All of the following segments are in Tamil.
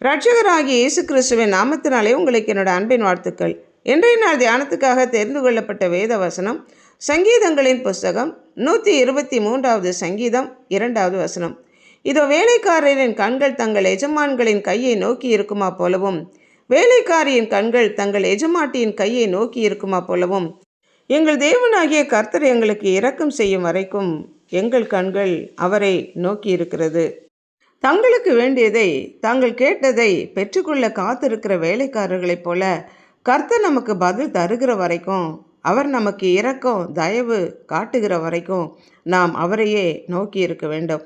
ரட்சகராகிய இயேசு கிறிஸ்துவின் நாமத்தினாலே உங்களுக்கு என்னோட அன்பின் வாழ்த்துக்கள். இன்றைய நாள் தியானத்துக்காக தெரிந்து கொள்ளப்பட்ட வேத வசனம் சங்கீதங்களின் புஸ்தகம் நூற்றி இருபத்தி மூன்றாவது சங்கீதம் இரண்டாவது வசனம். இதோ வேலைக்காரரின் கண்கள் தங்கள் எஜமான்களின் கையை நோக்கி இருக்குமா போலவும் வேலைக்காரியின் கண்கள் தங்கள் எஜமாட்டியின் கையை நோக்கி இருக்குமா போலவும் எங்கள் தேவனாகிய கர்த்தர் எங்களுக்கு இரக்கம் செய்யும் வரைக்கும் எங்கள் கண்கள் அவரை நோக்கி இருக்கிறது. தங்களுக்கு வேண்டியதை தாங்கள் கேட்டதை பெற்றுக்கொள்ள காத்திருக்கிற வேலைக்காரர்களைப் போல கர்த்தர் நமக்கு பதில் தருகிற வரைக்கும் அவர் நமக்கு இரக்கம் தயவு காட்டுகிற வரைக்கும் நாம் அவரையே நோக்கி இருக்க வேண்டும்.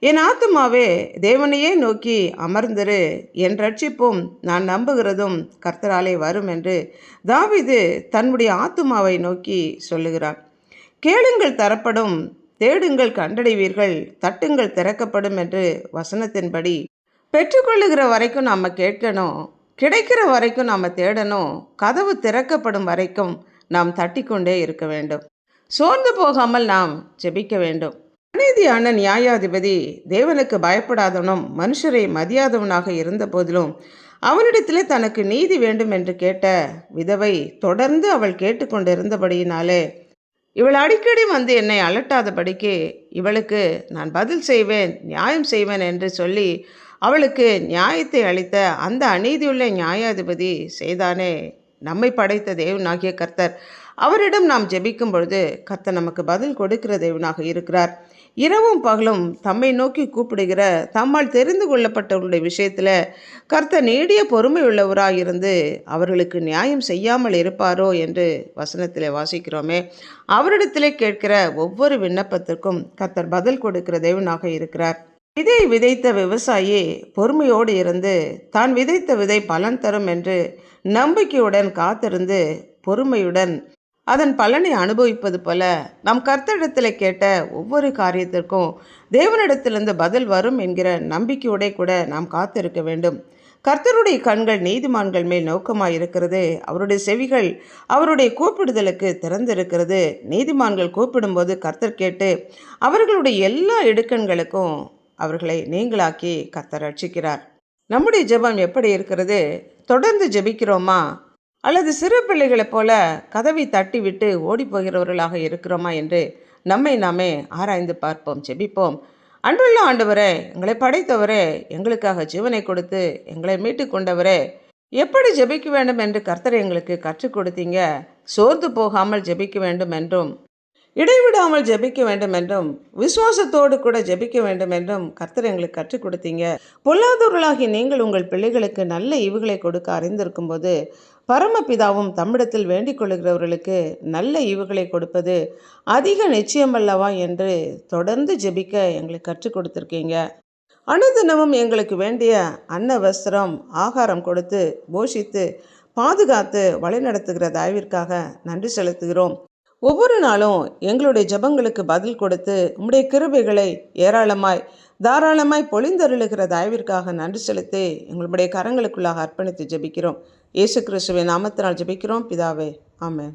என் ஆத்துமாவே தேவனையே நோக்கி அமர்ந்திரு. என் ரட்சிப்பும் நான் நம்புகிறதும் கர்த்தராலே வரும் என்று தாவிது தன்னுடைய ஆத்துமாவை நோக்கி சொல்லுகிறான் கேளுங்கள் தரப்படும் தேடுங்கள் கண்டடைவீர்கள் தட்டுங்கள் திறக்கப்படும் என்று வசனத்தின்படி பெற்றுக்கொள்ளுகிற வரைக்கும் நாம் கேட்கணும் கிடைக்கிற வரைக்கும் நாம் தேடணும் கதவு திறக்கப்படும் வரைக்கும் நாம் தட்டிக்கொண்டே இருக்க வேண்டும். சோர்ந்து போகாமல் நாம் ஜெபிக்க வேண்டும். அநீதியான நியாயாதிபதி தேவனுக்கு பயப்படாதவனும் மனுஷரை மதியாதவனாக இருந்த போதிலும் அவனிடத்திலே தனக்கு நீதி வேண்டும் என்று கேட்ட விதவை தொடர்ந்து அவள் கேட்டுக்கொண்டிருந்தபடியினாலே இவள் அடிக்கடி வந்து என்னை அலட்டாதபடிக்கு இவளுக்கு நான் பதில் செய்வேன் நியாயம் செய்வேன் என்று சொல்லி அவளுக்கு நியாயத்தை அளித்த அந்த அநீதியுள்ள நியாயாதிபதி செய்தானே. நம்மை படைத்த தேவனாகிய கர்த்தர். அவரிடம் நாம் ஜெபிக்கும் பொழுது கர்த்தர் நமக்கு பதில் கொடுக்கிற தேவனாக இருக்கிறார். இரவும் பகலும் தம்மை நோக்கி கூப்பிடுகிற தம்மால் தெரிந்து கொள்ளப்பட்டவர்களுடைய விஷயத்தில் கர்த்தர் நீடிய பொறுமை உள்ளவராயிருந்து அவர்களுக்கு நியாயம் செய்யாமல் இருப்பாரோ என்று வசனத்தில் வாசிக்கிறோமே. அவரிடத்திலே கேட்கிற ஒவ்வொரு விண்ணப்பத்திற்கும் கர்த்தர் பதில் கொடுக்கிற தேவனாக இருக்கிறார். விதை விதைத்த விவசாயி பொறுமையோடு இருந்து தான் விதைத்த விதை பலன் தரும் என்று நம்பிக்கையுடன் காத்திருந்து பொறுமையுடன் அதன் பலனை அனுபவிப்பது போல நம் கர்த்தரிடத்தில் கேட்ட ஒவ்வொரு காரியத்திற்கும் தேவனிடத்திலிருந்து பதில் வரும் என்கிற நம்பிக்கையோட கூட நாம் காத்திருக்க வேண்டும். கர்த்தருடைய கண்கள் நீதிமான்கள் மேல் நோக்கமாக இருக்கிறது அவருடைய செவிகள் அவருடைய கூப்பிடுதலுக்கு திறந்திருக்கிறது. நீதிமான்கள் கூப்பிடும்போது கர்த்தர் கேட்டு அவர்களுடைய எல்லா இடுக்கண்களுக்கும் அவர்களை நீங்களாக்கி கர்த்தர் ரட்சிக்கிறார். நம்முடைய ஜெபம் எப்படி இருக்கிறது? தொடர்ந்து ஜெபிக்கிறோமா? அல்லது சிறு பிள்ளைகளைப் போல கதவை தட்டி விட்டு ஓடி போகிறவர்களாக இருக்கிறோமா என்று நம்மை நாமே ஆராய்ந்து பார்ப்போம் ஜெபிப்போம். அன்றுள்ள ஆண்டவரே எங்களை படைத்தவரே எங்களுக்காக ஜீவனை கொடுத்து எங்களை மீட்டு கொண்டவரே எப்படி ஜெபிக்க வேண்டும் என்று கர்த்தர் எங்களுக்கு கற்றுக் கொடுத்தீங்க? சோர்ந்து போகாமல் ஜெபிக்க வேண்டும் என்றும் இடைவிடாமல் ஜெபிக்க வேண்டும் என்றும் விசுவாசத்தோடு கூட ஜெபிக்க வேண்டும் என்றும் கர்த்தர் எங்களுக்கு கற்றுக் கொடுத்தீங்க. பொல்லாதவர்களாகி நீங்கள் உங்கள் பிள்ளைகளுக்கு நல்ல ஈவுகளை கொடுக்க அறிந்திருக்கும் போது பரமபிதாவும் தம்மிடத்தில் வேண்டிக் கொள்கிறவர்களுக்கு நல்ல ஈவுகளை கொடுப்பது அதிக நிச்சயமல்லவா என்று தொடர்ந்து ஜெபிக்க எங்களுக்கு கற்றுக் கொடுத்துருக்கீங்க. அனுதினமும் எங்களுக்கு வேண்டிய அன்ன வஸ்திரம் ஆகாரம் கொடுத்து போஷித்து பாதுகாத்து வழிநடத்துகிற தயவிற்காக நன்றி செலுத்துகிறோம். ஒவ்வொரு நாளும் எங்களுடைய ஜெபங்களுக்கு பதில் கொடுத்து உம்முடைய கிருபைகளை ஏராளமாய் தாராளமாய் பொழிந்தருளுகிற தயவிற்காக நன்றி செலுத்தி எங்களுடைய கரங்களுக்குள்ளாக அர்ப்பணித்து ஜெபிக்கிறோம். இயேசு கிறிஸ்துவின் நாமத்தினால் ஜெபிக்கிறோம். பிதாவே ஆமேன்.